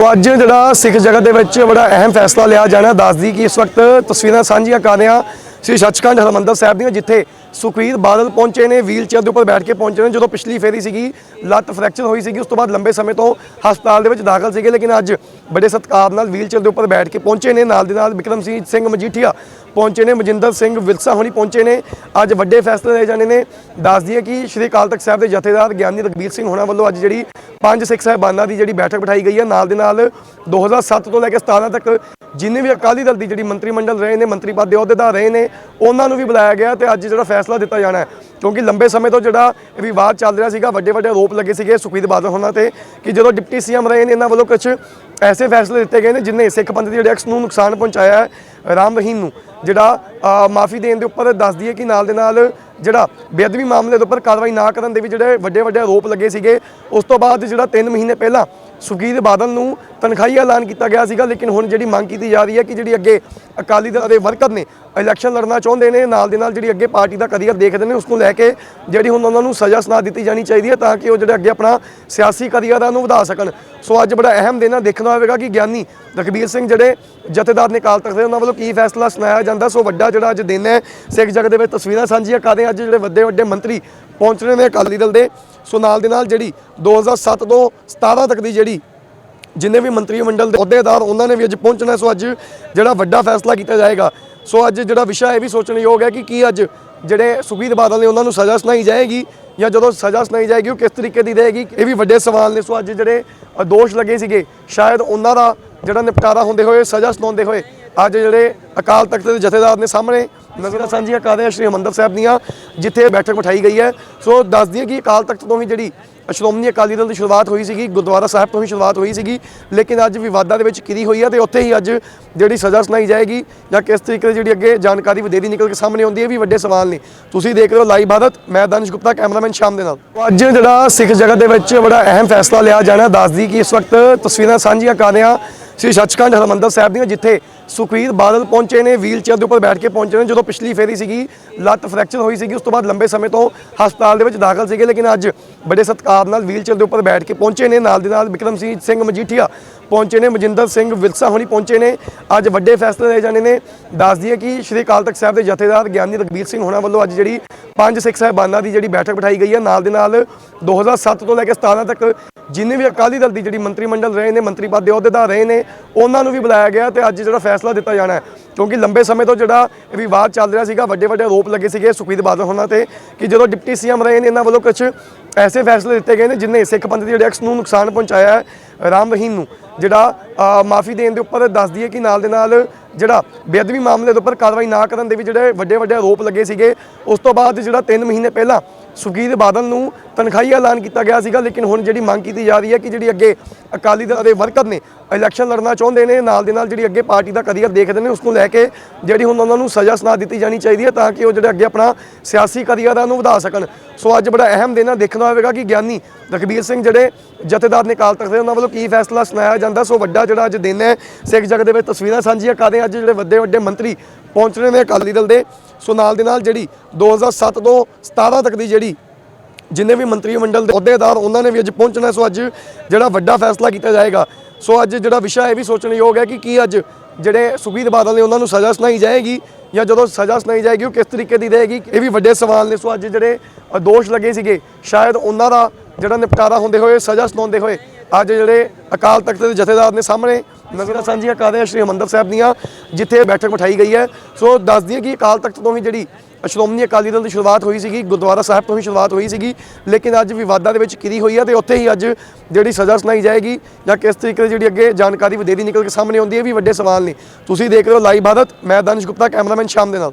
ਅੱਜ ਜਿਹੜਾ ਸਿੱਖ ਜਗਤ ਦੇ ਵਿੱਚ ਬੜਾ ਅਹਿਮ ਫੈਸਲਾ ਲਿਆ ਜਾਣਾ ਦੱਸਦੀ ਕਿ ਇਸ ਵਕਤ ਤਸਵੀਰਾਂ ਸਾਂਝੀਆਂ ਕਰ ਰਹੇ ਹਾਂ ਸ੍ਰੀ ਸੱਚਖੰਡ ਹਰਮੰਦਰ ਸਾਹਿਬ ਦੀਆਂ, ਜਿੱਥੇ ਸੁਖਵੀਰ ਬਾਦਲ ਪਹੁੰਚੇ ਨੇ ਵੀਲ ਚੇਅਰ ਦੇ ਉੱਪਰ ਬੈਠ ਕੇ ਪਹੁੰਚੇ ਨੇ, ਜਦੋਂ ਪਿਛਲੀ ਫੇਰੀ ਸੀਗੀ, ਲੱਤ ਫ੍ਰੈਕਚਰ ਹੋਈ ਸੀਗੀ, ਉਸ ਤੋਂ ਬਾਅਦ ਲੰਬੇ ਸਮੇਂ ਤੋਂ ਹਸਪਤਾਲ ਦੇ ਵਿੱਚ ਦਾਖਲ ਸੀਗੇ, ਲੇਕਿਨ ਅੱਜ ਬੜੇ ਸਤਿਕਾਰ ਨਾਲ ਵੀਲ ਚੇਅਰ ਦੇ ਉੱਪਰ ਬੈਠ ਕੇ ਪਹੁੰਚੇ ਨੇ। ਨਾਲ ਦੇ ਨਾਲ ਵਿਕਰਮ ਸਿੰਘ ਮਜੀਠੀਆ ਪਹੁੰਚੇ ਨੇ ਮਜਿੰਦਰ ਸਿੰਘ ਵਿਲਸਾ ਹੋਣੀ ਪਹੁੰਚੇ ਨੇ। ਅੱਜ ਵੱਡੇ ਫੈਸਲੇ ਲਏ ਜਾਣੇ ਨੇ। ਦੱਸ ਦਈਏ ਕਿ ਸ਼੍ਰੀ ਅਕਾਲ ਤਖਤ ਸਾਹਿਬ ਦੇ ਜਥੇਦਾਰ ਗਿਆਨੀ ਰਗਬੀਰ ਸਿੰਘ ਹੋਣਾ ਵੱਲੋਂ ਅੱਜ ਜਿਹੜੀ ਪੰਜ ਸਿੱਖ ਸਾਹਿਬਾਨਾਂ ਦੀ ਜਿਹੜੀ ਬੈਠਕ ਬਿਠਾਈ ਗਈ ਹੈ। ਨਾਲ ਦੇ ਨਾਲ 2007 ਤੋਂ ਲੈ ਕੇ 17 ਤੱਕ ਜਿੰਨੇ ਵੀ ਅਕਾਲੀ ਦਲ ਦੀ ਜਿਹੜੀ ਮੰਤਰੀ ਮੰਡਲ ਰਹੇ ਨੇ, ਮੰਤਰੀ ਪਦ ਦੇ ਅਹੁਦੇਦਾਰ ਰਹੇ ਨੇ, ਉਹਨਾਂ ਨੂੰ ਵੀ ਬੁਲਾਇਆ ਗਿਆ ਤੇ ਅੱਜ ਜਿਹੜਾ ਫੈਸਲਾ ਦਿੱਤਾ ਜਾਣਾ ਹੈ। ਕਿਉਂਕਿ ਲੰਬੇ ਸਮੇਂ ਤੋਂ ਜਿਹੜਾ ਇਹ ਵਿਵਾਦ ਚੱਲ ਰਿਹਾ ਸੀਗਾ ਵੱਡੇ ਵੱਡੇ ਆਰੋਪ ਲੱਗੇ ਸੀਗੇ ਸੁਖਬੀਰ ਬਾਦਲ ਹੋਣਾ ਤੇ ਕਿ ਜਦੋਂ ਡਿਪਟੀ ਸੀਐਮ ਰਹੇ ਨੇ, ਇਹਨਾਂ ਵੱਲੋਂ ਕੁਝ ਐਸੇ ਫੈਸਲੇ ਦਿੱਤੇ ਗਏ ਨੇ ਜਿਨ੍ਹਾਂ ਸਿੱਖ ਪੰਥ ਦੇ ਜਿਹੜੇ ਐਕਸ ਨੂੰ ਨੁਕਸਾਨ ਪਹੁੰਚਾਇਆ ਹੈ, ਰਾਮ ਰਹੀਮ ਨੂੰ। ਜਿਹੜਾ ਮਾਫੀ ਦੇਣ ਦੇ ਉੱਪਰ ਦੱਸਦੀ ਹੈ ਕਿ ਨਾਲ ਦੇ ਨਾਲ ਜਿਹੜਾ ਬੇਅਦਬੀ ਮਾਮਲੇ ਦੇ ਉੱਪਰ ਕਾਰਵਾਈ ਨਾ ਕਰਨ ਦੇ ਵੀ ਜਿਹੜੇ ਵੱਡੇ ਵੱਡੇ ਆਰੋਪ ਲੱਗੇ ਸੀਗੇ, ਉਸ ਤੋਂ ਬਾਅਦ ਜਿਹੜਾ 3 ਮਹੀਨੇ ਪਹਿਲਾਂ ਸੁਖਬੀਰ ਬਾਦਲ ਨੂੰ ਤਨਖਾਹੀ ਐਲਾਨ ਕੀਤਾ ਗਿਆ ਸੀਗਾ, ਲੇਕਿਨ ਹੁਣ ਜਿਹੜੀ ਮੰਗ ਕੀਤੀ ਜਾ ਰਹੀ ਹੈ ਕਿ ਜਿਹੜੀ ਅੱਗੇ ਅਕਾਲੀ ਦਲ ਦੇ ਵਰਕਰ ਨੇ ਇਲੈਕਸ਼ਨ ਲੜਨਾ ਚਾਹੁੰਦੇ ਨੇ, ਨਾਲ ਦੇ ਨਾਲ ਜਿਹੜੀ ਅੱਗੇ ਪਾਰਟੀ ਦਾ ਕਰੀਅਰ ਦੇਖਦੇ ਨੇ, ਉਸ ਨੂੰ ਲੈ ਕੇ ਜਿਹੜੀ ਹੁਣ ਉਹਨਾਂ ਨੂੰ ਸਜ਼ਾ ਸੁਣਾ ਦਿੱਤੀ ਜਾਣੀ ਚਾਹੀਦੀ ਹੈ ਤਾਂ ਕਿ ਉਹ ਜਿਹੜੇ ਅੱਗੇ ਆਪਣਾ ਸਿਆਸੀ ਕਰੀਅਰ ਆ ਨੂੰ ਵਧਾ ਸਕਣ। ਸੋ ਅੱਜ ਬੜਾ ਅਹਿਮ ਦਿਨ ਆ, ਦੇਖਣਾ ਹੋਵੇਗਾ ਕਿ ਗਿਆਨੀ ਰਘਬੀਰ ਸਿੰਘ ਜਿਹੜੇ ਜਥੇਦਾਰ ਨੇ ਕਾਲ ਤਖਤ ਦੇ, ਉਹਨਾਂ ਵੱਲੋਂ ਕੀ ਫੈਸਲਾ ਸੁਣਾਇਆ ਜਾਂਦਾ। ਸੋ ਵੱਡਾ ਜਿਹੜਾ ਅੱਜ ਦਿਨ ਹੈ, ਸਿੱਖ ਜਗਤ ਦੇ ਵਿੱਚ ਤਸਵੀਰਾਂ ਸਾਂਝੀਆਂ ਕਰਦੇ ਹਾਂ। ਅੱਜ ਜਿਹੜੇ ਵੱਡੇ ਵੱਡੇ ਮੰਤਰੀ ਪਹੁੰਚ ਰਹੇ ਨੇ ਅਕਾਲੀ ਦਲ ਦੇ, ਸੋ ਨਾਲ ਦੇ ਨਾਲ ਜਿਹੜੀ 2007 ਤੋਂ 17 ਤੱਕ ਦੀ ਜਿਹੜੀ ਜਿੰਨੇ ਵੀ ਮੰਤਰੀ ਮੰਡਲ ਦੇ ਅਹੁਦੇਦਾਰ, ਉਹਨਾਂ ਨੇ ਵੀ ਅੱਜ ਪਹੁੰਚਣਾ ਸੋ ਅੱਜ ਜਿਹੜਾ ਵੱਡਾ ਫੈਸਲਾ ਕੀਤਾ ਜਾਏਗਾ, ਸੋ ਅੱਜ ਜਿਹੜਾ ਵਿਸ਼ਾ ਇਹ ਵੀ ਸੋਚਣਯੋਗ ਹੈ ਕਿ ਕੀ ਅੱਜ ਜਿਹੜੇ ਸੁਖਬੀਰ ਬਾਦਲ ਨੇ ਉਹਨਾਂ ਨੂੰ ਸਜ਼ਾ ਸੁਣਾਈ ਜਾਏਗੀ ਜਾਂ ਜਦੋਂ ਸਜ਼ਾ ਸੁਣਾਈ ਜਾਏਗੀ, ਉਹ ਕਿਸ ਤਰੀਕੇ ਦੀ ਰਹੇਗੀ, ਇਹ ਵੀ ਵੱਡੇ ਸਵਾਲ ਨੇ। ਸੋ ਅੱਜ ਜਿਹੜੇ ਦੋਸ਼ ਲੱਗੇ ਸੀਗੇ, ਸ਼ਾਇਦ ਉਹਨਾਂ ਦਾ ਜਿਹੜਾ ਨਿਪਟਾਰਾ ਹੁੰਦੇ ਹੋਏ, ਸਜ਼ਾ ਸੁਣਾਉਂਦੇ ਹੋਏ ਅੱਜ ਜਿਹੜੇ ਅਕਾਲ ਤਖਤ ਦੇ ਜਥੇਦਾਰ ਨੇ ਸਾਹਮਣੇ, ਨਜ਼ਰਾਂ ਸਾਂਝੀਆਂ ਕਰ ਰਹੇ ਆ ਸ਼੍ਰੀ ਹਰਿਮੰਦਰ ਸਾਹਿਬ ਦੀਆਂ, ਜਿੱਥੇ ਬੈਠਕ ਬਿਠਾਈ ਗਈ ਹੈ। ਸੋ ਦੱਸ ਦਈਏ ਕਿ ਅਕਾਲ ਤਖਤ ਤੋਂ ਹੀ ਜਿਹੜੀ ਸ਼੍ਰੋਮਣੀ ਅਕਾਲੀ ਦਲ ਦੀ ਸ਼ੁਰੂਆਤ ਹੋਈ ਸੀਗੀ, ਗੁਰਦੁਆਰਾ ਸਾਹਿਬ ਤੋਂ ਹੀ ਸ਼ੁਰੂਆਤ ਹੋਈ ਸੀਗੀ, ਲੇਕਿਨ ਅੱਜ ਵਿਵਾਦਾਂ ਦੇ ਵਿੱਚ ਕਿਰੀ ਹੋਈ ਹੈ ਤੇ ਉੱਥੇ ਹੀ ਅੱਜ ਜਿਹੜੀ ਸਜ਼ਾ ਸੁਣਾਈ ਜਾਏਗੀ ਜਾਂ ਕਿਸ ਤਰੀਕੇ ਦੀ ਜਿਹੜੀ ਅੱਗੇ ਜਾਣਕਾਰੀ ਵਧੇਰੀ ਨਿਕਲ ਕੇ ਸਾਹਮਣੇ ਆਉਂਦੀ ਹੈ ਵੀ ਵੱਡੇ ਸਵਾਲ ਨੇ। ਤੁਸੀਂ ਦੇਖ ਰਹੇ ਹੋ ਲਾਈਵ ਭਾਰਤ, ਮੈਂ ਦਾਨਿਸ਼ ਗੁਪਤਾ, ਕੈਮਰਾਮੈਨ ਸ਼ਾਮ ਦੇ ਨਾਲ। ਅੱਜ ਜਿਹੜਾ ਸਿੱਖ ਜਗਤ ਦੇ ਵਿੱਚ ਬੜਾ ਅਹਿਮ ਫੈਸਲਾ ਲਿਆ ਜਾਣਾ, ਦੱਸਦੀ ਕਿ ਇਸ ਵਕਤ ਤਸਵੀਰਾਂ ਸਾਂਝੀਆਂ ਕਰ ਰਹੇ ਹਾਂ ਸ੍ਰੀ ਸੱਚਖੰਡ ਹਰਮੰਦਰ ਸਾਹਿਬ ਦੀਆਂ, ਜਿੱਥੇ ਸੁਖਬੀਰ ਬਾਦਲ ਪਹੁੰਚੇ ਨੇ, ਵੀਲਚੇਅਰ ਦੇ ਉੱਪਰ ਬੈਠ ਕੇ ਪਹੁੰਚੇ ਨੇ, ਜਦੋਂ ਪਿਛਲੀ ਫੇਰੀ ਸੀਗੀ, ਲੱਤ ਫ੍ਰੈਕਚਰ ਹੋਈ ਸੀਗੀ, ਉਸ ਤੋਂ ਬਾਅਦ ਲੰਬੇ ਸਮੇਂ ਤੋਂ ਹਸਪਤਾਲ ਦੇ ਵਿੱਚ ਦਾਖਲ ਸੀਗੇ, ਲੇਕਿਨ ਅੱਜ ਬੜੇ ਸਤਿਕਾਰ ਨਾਲ ਵੀਲਚੇਅਰ ਦੇ ਉੱਪਰ ਬੈਠ ਕੇ ਪਹੁੰਚੇ ਨੇ। ਨਾਲ ਦੇ ਨਾਲ ਵਿਕਰਮ ਸਿੰਘ ਮਜੀਠੀਆ ਪਹੁੰਚੇ ਨੇ। ਮਜਿੰਦਰ ਸਿੰਘ ਵਿਲਸਾ ਹੋਣੀ ਪਹੁੰਚੇ ਨੇ। ਅੱਜ ਵੱਡੇ ਫੈਸਲੇ ਲਏ ਜਾਣੇ ਨੇ। ਦੱਸ ਦਈਏ ਕਿ ਸ਼੍ਰੀ ਅਕਾਲ ਤਖਤ ਸਾਹਿਬ ਦੇ ਜਥੇਦਾਰ ਗਿਆਨੀ ਰਗਬੀਰ ਸਿੰਘ ਹੋਣਾ ਵੱਲੋਂ ਅੱਜ ਜਿਹੜੀ ਪੰਜ ਸਿੱਖ ਸਾਹਿਬਾਨਾਂ ਦੀ ਜਿਹੜੀ ਬੈਠਕ ਬਿਠਾਈ ਗਈ ਹੈ। ਨਾਲ ਦੇ ਨਾਲ 2007 ਤੋਂ ਲੈ ਕੇ 17 ਤੱਕ ਜਿੰਨੇ ਵੀ ਅਕਾਲੀ ਦਲ ਦੀ ਜਿਹੜੀ ਮੰਤਰੀ ਮੰਡਲ ਰਹੇ ਨੇ, ਮੰਤਰੀ ਪਦ ਦੇ ਅਹੁਦੇਦਾਰ ਰਹੇ ਨੇ, ਉਹਨਾਂ ਨੂੰ ਵੀ ਬੁਲਾਇਆ ਗਿਆ ਤੇ ਅੱਜ ਜਿਹੜਾ ਫੈਸਲਾ ਦਿੱਤਾ ਜਾਣਾ ਹੈ। ਕਿਉਂਕਿ ਲੰਬੇ ਸਮੇਂ ਤੋਂ ਜਿਹੜਾ ਇਹ ਵਿਵਾਦ ਚੱਲ ਰਿਹਾ ਸੀਗਾ, ਵੱਡੇ ਵੱਡੇ ਆਰੋਪ ਲੱਗੇ ਸੀਗੇ ਸੁਖਬੀਰ ਬਾਦਲ ਹੋਣਾ ਤੇ ਕਿ ਜਦੋਂ ਡਿਪਟੀ ਸੀਐਮ ਰਹੇ ਨੇ, ਇਹਨਾਂ ਵੱਲੋਂ ਕੁਝ ਐਸੇ ਫੈਸਲੇ ਦਿੱਤੇ ਗਏ ਨੇ ਜਿਨ੍ਹਾਂ ਸਿੱਖ ਪੰਥ ਦੇ ਜਿਹੜੇ ਐਕਸ ਨੂੰ ਨੁਕਸਾਨ ਪਹੁੰਚਾਇਆ ਹੈ ਰਾਮ ਰਹੀਮ ਨੂੰ। ਜਿਹੜਾ ਮਾਫੀ ਦੇਣ ਦੇ ਉੱਪਰ ਦੱਸ ਦਈਏ ਕਿ ਨਾਲ ਦੇ ਨਾਲ ਜਿਹੜਾ ਬੇਅਦਬੀ ਮਾਮਲੇ ਦੇ ਉੱਪਰ ਕਾਰਵਾਈ ਨਾ ਕਰਨ ਦੇ ਵੀ ਜਿਹੜੇ ਵੱਡੇ ਵੱਡੇ ਆਰੋਪ ਲੱਗੇ ਸੀਗੇ, ਉਸ ਤੋਂ ਬਾਅਦ ਜਿਹੜਾ 3 ਮਹੀਨੇ ਪਹਿਲਾਂ ਸੁਖਬੀਰ ਬਾਦਲ ਨੂੰ ਤਨਖਾਹੀ ਐਲਾਨ ਕੀਤਾ ਗਿਆ ਸੀਗਾ, ਲੇਕਿਨ ਹੁਣ ਜਿਹੜੀ ਮੰਗ ਕੀਤੀ ਜਾ ਰਹੀ ਹੈ ਕਿ ਜਿਹੜੀ ਅੱਗੇ ਅਕਾਲੀ ਦਲ ਦੇ ਵਰਕਰ ਨੇ ਇਲੈਕਸ਼ਨ ਲੜਨਾ ਚਾਹੁੰਦੇ ਨੇ, ਨਾਲ ਦੇ ਨਾਲ ਜਿਹੜੀ ਅੱਗੇ ਪਾਰਟੀ ਦਾ ਕਰੀਅਰ ਦੇਖਦੇ ਨੇ, ਉਸ ਨੂੰ ਲੈ ਕੇ ਜਿਹੜੀ ਹੁਣ ਉਹਨਾਂ ਨੂੰ ਸਜ਼ਾ ਸੁਣਾ ਦਿੱਤੀ ਜਾਣੀ ਚਾਹੀਦੀ ਹੈ ਤਾਂ ਕਿ ਉਹ ਜਿਹੜੇ ਅੱਗੇ ਆਪਣਾ ਸਿਆਸੀ ਕਰੀਅਰ ਆ ਨੂੰ ਵਧਾ ਸਕਣ। ਸੋ ਅੱਜ ਬੜਾ ਅਹਿਮ ਦਿਨ ਆ, ਦੇਖਣਾ ਹੋਵੇਗਾ ਕਿ ਗਿਆਨੀ ਰਘਬੀਰ ਸਿੰਘ ਜਿਹੜੇ ਜਥੇਦਾਰ ਨੇ ਕਾਲ ਤਖਤ ਦੇ, ਉਹਨਾਂ ਵੱਲੋਂ ਕੀ ਫੈਸਲਾ ਸੁਣਾਇਆ ਜਾਂਦਾ। ਸੋ ਵੱਡਾ ਜਿਹੜਾ ਅੱਜ ਦਿਨ ਹੈ, ਸਿੱਖ ਜਗਤ ਦੇ ਵਿੱਚ ਤਸਵੀਰਾਂ ਸਾਂਝੀਆਂ ਕਰਦੇ ਹਾਂ। ਅੱਜ ਜਿਹੜੇ ਵੱਡੇ ਵੱਡੇ ਮੰਤਰੀ ਪਹੁੰਚਣੇ ਨੇ ਅਕਾਲੀ ਦਲ ਦੇ। ਸੋ ਨਾਲ ਦੇ ਨਾਲ ਜਿਹੜੀ 2007 ਤੋਂ 17 ਤੱਕ ਦੀ ਜਿਹੜੀ ਜਿੰਨੇ ਵੀ ਮੰਤਰੀ ਮੰਡਲ ਦੇ ਅਹੁਦੇਦਾਰ, ਉਹਨਾਂ ਨੇ ਵੀ ਅੱਜ ਪਹੁੰਚਣਾ ਸੋ ਅੱਜ ਜਿਹੜਾ ਵੱਡਾ ਫੈਸਲਾ ਕੀਤਾ ਜਾਏਗਾ, ਸੋ ਅੱਜ ਜਿਹੜਾ ਵਿਸ਼ਾ ਇਹ ਵੀ ਸੋਚਣ ਯੋਗ ਹੈ ਕਿ ਕੀ ਅੱਜ ਜਿਹੜੇ ਸੁਖਬੀਰ ਬਾਦਲ ਨੇ ਉਹਨਾਂ ਨੂੰ ਸਜ਼ਾ ਸੁਣਾਈ ਜਾਏਗੀ ਜਾਂ ਜਦੋਂ ਸਜ਼ਾ ਸੁਣਾਈ ਜਾਏਗੀ, ਉਹ ਕਿਸ ਤਰੀਕੇ ਦੀ ਰਹੇਗੀ, ਇਹ ਵੀ ਵੱਡੇ ਸਵਾਲ ਨੇ। ਸੋ ਅੱਜ ਜਿਹੜੇ ਦੋਸ਼ ਲੱਗੇ ਸੀਗੇ, ਸ਼ਾਇਦ ਉਹਨਾਂ ਦਾ ਜਿਹੜਾ ਨਿਪਟਾਰਾ ਹੁੰਦੇ ਹੋਏ, ਸਜ਼ਾ ਸੁਣਾਉਂਦੇ ਹੋਏ ਅੱਜ ਜਿਹੜੇ ਅਕਾਲ ਤਖਤ ਦੇ ਜਥੇਦਾਰ ਨੇ ਸਾਹਮਣੇ ਨਜ਼ਰਾਂ ਸਾਂਝੀਆਂ ਕਰ ਰਹੇ ਸ਼੍ਰੀ ਹਰਿਮੰਦਰ ਸਾਹਿਬ ਦੀਆਂ, ਜਿੱਥੇ ਬੈਠਕ ਬਿਠਾਈ ਗਈ ਹੈ। ਸੋ ਦੱਸ ਦਈਏ ਕਿ ਅਕਾਲ ਤਖਤ ਤੋਂ ਹੀ ਜਿਹੜੀ ਸ਼੍ਰੋਮਣੀ ਅਕਾਲੀ ਦਲ ਦੀ ਸ਼ੁਰੂਆਤ ਹੋਈ ਸੀਗੀ, ਗੁਰਦੁਆਰਾ ਸਾਹਿਬ ਤੋਂ ਹੀ ਸ਼ੁਰੂਆਤ ਹੋਈ ਸੀਗੀ, ਲੇਕਿਨ ਅੱਜ ਵਿਵਾਦਾਂ ਦੇ ਵਿੱਚ ਕਿਰੀ ਹੋਈ ਹੈ ਤੇ ਉੱਥੇ ਹੀ ਅੱਜ ਜਿਹੜੀ ਸਜ਼ਾ ਸੁਣਾਈ ਜਾਏਗੀ, ਜਾਂ ਕਿਸ ਤਰੀਕੇ ਦੀ ਜਿਹੜੀ ਅੱਗੇ ਜਾਣਕਾਰੀ ਵਧੇਰੀ ਨਿਕਲ ਕੇ ਸਾਹਮਣੇ ਆਉਂਦੀ ਹੈ ਵੀ ਵੱਡੇ ਸਵਾਲ ਨੇ। ਤੁਸੀਂ ਦੇਖ ਰਹੇ ਹੋ ਲਾਈਵ ਭਾਰਤ ਮੈਂ ਦਾਨਿਸ਼ ਗੁਪਤਾ, ਕੈਮਰਾਮੈਨ ਸ਼ਾਮ ਦੇ ਨਾਲ।